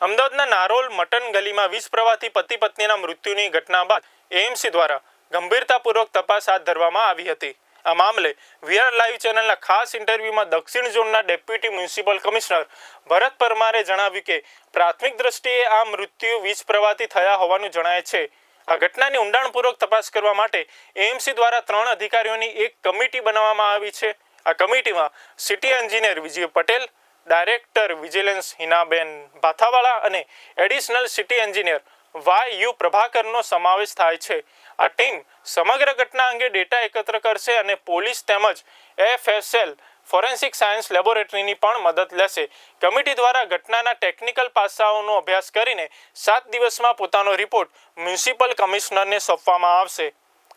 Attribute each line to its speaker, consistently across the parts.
Speaker 1: અમદાવાદના નારોલ મટન ગલીમાં વીજ પ્રવાહથી પતિ પત્નીના મૃત્યુની ઘટના બાદ એએમસી દ્વારા ગંભીરતાપૂર્વક તપાસ હાથ ધરવામાં આવી હતી. આ મામલે વીઆર લાઈવ ચેનલના ખાસ ઇન્ટરવ્યુમાં દક્ષિણ ઝોનના ડેપ્યુટી મ્યુનિસિપલ કમિશનર ભરત પરમારે જણાવ્યું કે, પ્રાથમિક દ્રષ્ટિએ આ મૃત્યુ વીજ પ્રવાહથી થયા હોવાનું જણાય છે. આ ઘટનાની ઊંડાણપૂર્વક તપાસ કરવા માટે એએમસી દ્વારા ત્રણ અધિકારીઓની એક કમિટી બનાવવામાં આવી છે. આ કમિટીમાં city engineer Vijay Patel director vigilance Hinaben Bhathawala અને additional city engineer Y U પ્રભાકરનો સમાવેશ થાય છે. આ ટીમ સમગ્ર ઘટના અંગે ડેટા એકત્ર કરશે અને પોલીસ તેમજ એફએસએલ ફોરેન્સિક સાયન્સ લેબોરેટરીની પણ મદદ લેશે. કમિટી દ્વારા ઘટનાના ટેકનિકલ પાસાઓનો અભ્યાસ કરીને સાત દિવસમાં પોતાનો રિપોર્ટ મ્યુનિસિપલ કમિશનરને સોંપવામાં આવશે.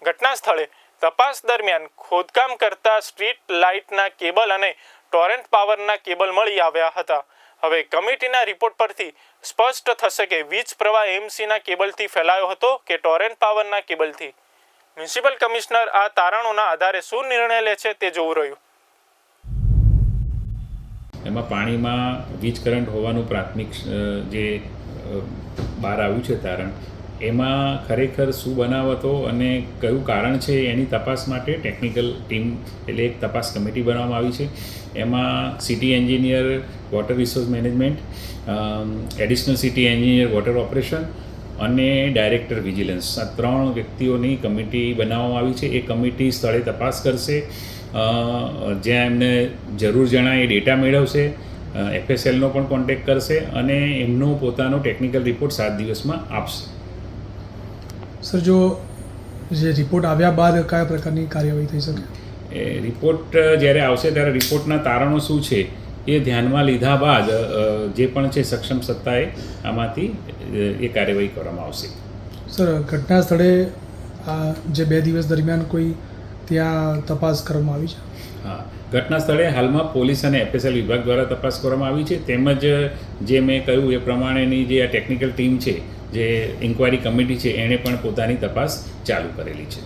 Speaker 1: ઘટના સ્થળે તપાસ દરમિયાન ખોદકામ કરતા સ્ટ્રીટ લાઇટના કેબલ અને ટોરેન્ટ પાવરના કેબલ મળી આવ્યા હતા. હવે કમિટીના રિપોર્ટ પરથી સ્પષ્ટ થશે કે વીજ પ્રવાહ એમસીના કેબલથી ફેલાયો હતો કે ટોરેન્ટ પાવરના કેબલથી. મ્યુનિસિપલ કમિશનર આ તારણોના આધારે શું નિર્ણય લે છે તે જોવું રહ્યું.
Speaker 2: એમાં પાણીમાં વીજ કરંટ હોવાનું પ્રાથમિક જે બહાર આવ્યું છે તારણ એમાં ખરેખર શું બનાવ હતો અને કયું કારણ છે એની તપાસ માટે ટેકનિકલ ટીમ એટલે એક તપાસ કમિટી બનાવવામાં આવી છે. એમાં city engineer water resource management additional city engineer water operation અને ડાયરેક્ટર વિજિલન્સ આ ત્રણ વ્યક્તિઓની કમિટી બનાવવામાં આવી છે. એ કમિટી સ્થળે તપાસ કરશે. જ્યાં એમને જરૂર જણાય એ ડેટા મેળવશે. એફએસએલનો પણ કોન્ટેક્ટ કરશે અને એમનો પોતાનો ટેકનિકલ રિપોર્ટ સાત દિવસમાં આપશે.
Speaker 3: સર જો જે રિપોર્ટ આવ્યા બાદ કયા પ્રકારની કાર્યવાહી થઈ શકે?
Speaker 2: એ રિપોર્ટ જ્યારે આવશે ત્યારે રિપોર્ટના તારણો શું છે એ ધ્યાનમાં લીધા બાદ જે પણ છે સક્ષમ સત્તાએ આમાંથી એ કાર્યવાહી કરવામાં આવશે.
Speaker 3: સર ઘટના સ્થળે આ જે બે દિવસ દરમિયાન કોઈ ત્યાં તપાસ કરવામાં આવી છે?
Speaker 2: હા. ઘટના સ્થળે હાલમાં પોલીસ અને એફએસએલ વિભાગ દ્વારા તપાસ કરવામાં આવી છે. તેમજ જે મેં કહ્યું એ પ્રમાણેની જે આ ટેકનિકલ ટીમ છે જે ઇન્કવાયરી કમિટી છે એણે પણ પોતાની તપાસ ચાલુ કરેલી છે.